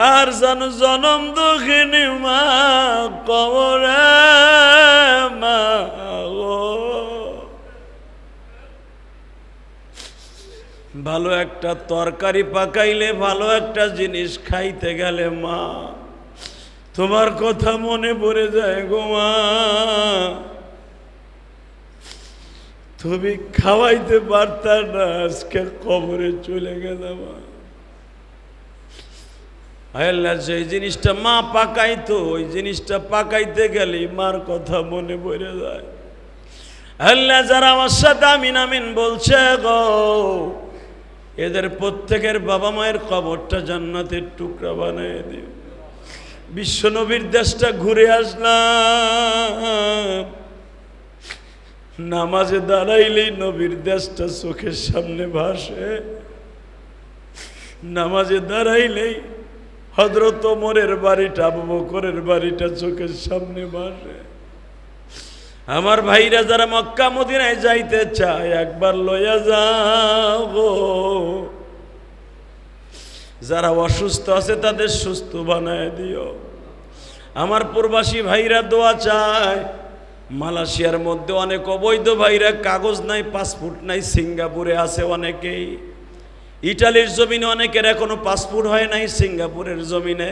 আর জানো জনম দুঃখিনী মা, কবরে মা। ভালো একটা তরকারি পাকাইলে ভালো একটা জিনিস খাইতে গেলে মা, তোমার কথা মনে পড়ে যায় গো মা তুমি খাওয়াইতে পারতাম না, আজকে কবরে চলে গেলাম সেই জিনিসটা মা পাকাইতো, ওই জিনিসটা পাকাইতে গেলে মার কথা মনে পড়ে যায়। আল্লাহ যারা আমার সাথে আমিন আমিন বলছে গো, এদের প্রত্যেকের বাবা মায়ের কবরটা জান্নাতের টুকরা বানিয়ে দিও। বিশ্ব নবীর দেশটা ঘুরে আসলাম। নামাজে দাঁড়াইলেই নবীর দেশটা চোখের সামনে ভাসে। নামাজে দাঁড়াইলেই হজরত ওমরের বাড়িটা, আবু বকরের বাড়িটা চোখের সামনে ভাসে আমার ভাইরা যারা মক্কা, মদিনায় যাইতে চায়, একবার লইয়া যাও। যারা অসুস্থ আছে, তাদের সুস্থ বানায় দিও। আমার প্রবাসী ভাইরা দোয়া চায়, মালয়েশিয়ার মধ্যে অনেক অবৈধ ভাইরা, কাগজ নাই, পাসপোর্ট নাই, সিঙ্গাপুরে আছে অনেকেই। ইটালির জমিনে অনেকের এখনও পাসপোর্ট হয় নাই, সিঙ্গাপুরের জমিনে,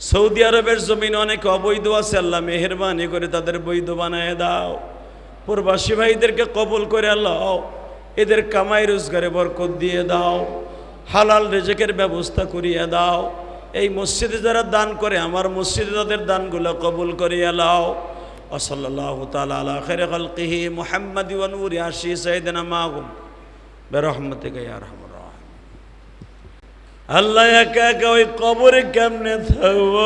সৌদি আরবের জমিনে অনেক অবৈধ আছে, আল্লাহ মেহরবানি করে তাদের বৈধ বানায় দাও। প্রবাসী ভাইদেরকে কবল করে আল্লাহ, এদের কামাই রোজগারে বরকত দিয়ে দাও, হালাল রেজেকের ব্যবস্থা করিয়ে দাও। এই মসজিদে যারা দান করে, আমার মসজিদে তাদের দানগুলো কবুল করিয়ে লাও ওসল্লাহ তালা আলা মোহাম্মদ আশি সৈদিনা মাগুম। বেরহমতে ইয়া রহমান। রহিম। আল্লাহ একা একা ওই কবরে কেমনে থাকব?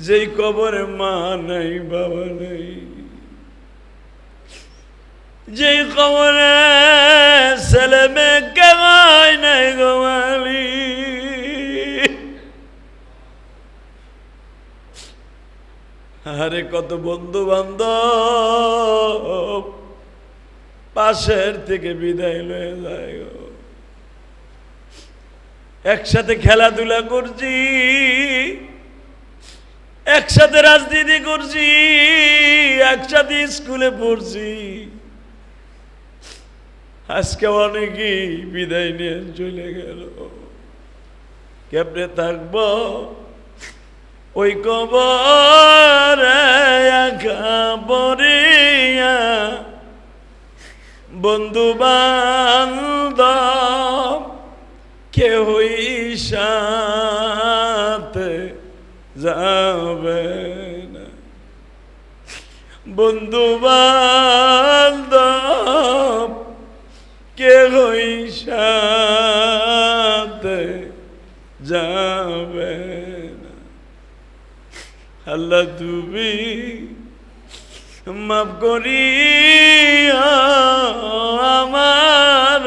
যেই কবরে মা নাই, বাবা নেই, যেই কবরে ছেলে মেয়ে কেমাই নাই গোমালি আরে কত বন্ধু বান্ধব পাশের থেকে বিদায় লয়ে যায়। একসাথে খেলাধুলা করছি, একসাথে রাজনীতি করছি, একসাথে স্কুলে পড়ছি। আজকে অনেকেই বিদায় নিয়ে চলে গেল। কেমনে থাকব? ওই কবরে একা পড়িয়া বন্ধু বান্ধব কেহই যাবে না। বন্ধু বান্ধব কেহই যাবে না। আল্লাহ তুমি মাফ করি আমার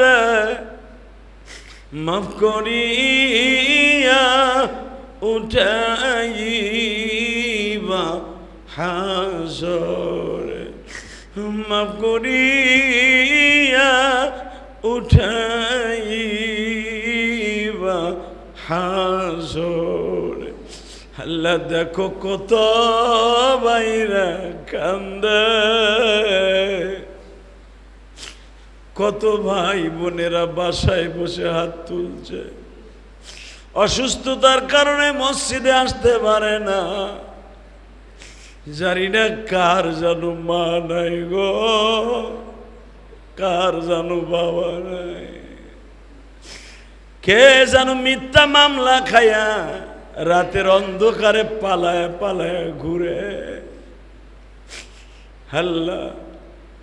মাফ করিয়া উঠাইবা হাসরে মাফ করিয়া উঠাইবা হাসরে আল্লাহ দেখো কত বাইরা কান্দে। কত ভাই বোনেরা বাসায় বসে হাত তুলছে। অসুস্থতার কারণে মসজিদে আসতে পারে না। জানি না কার জানো মা নাই গো, কার জানো বাবা নাই। কে জানো মিথ্যা মামলা খায়া রাতের অন্ধকারে পালায় পালায় ঘুরে। হাল্লা।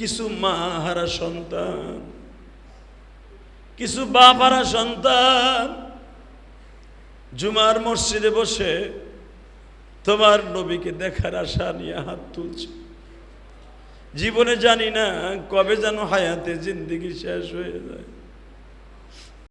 কিছু মা হারা সন্তান, কিছু বাপ হারা সন্তান, জুমার মসজিদে বসে তোমার নবীকে দেখার আশা নিয়ে হাত তুলছে। জীবনে জানি না কবে যেন হায়াতে জিন্দিগি শেষ হয়ে যায়।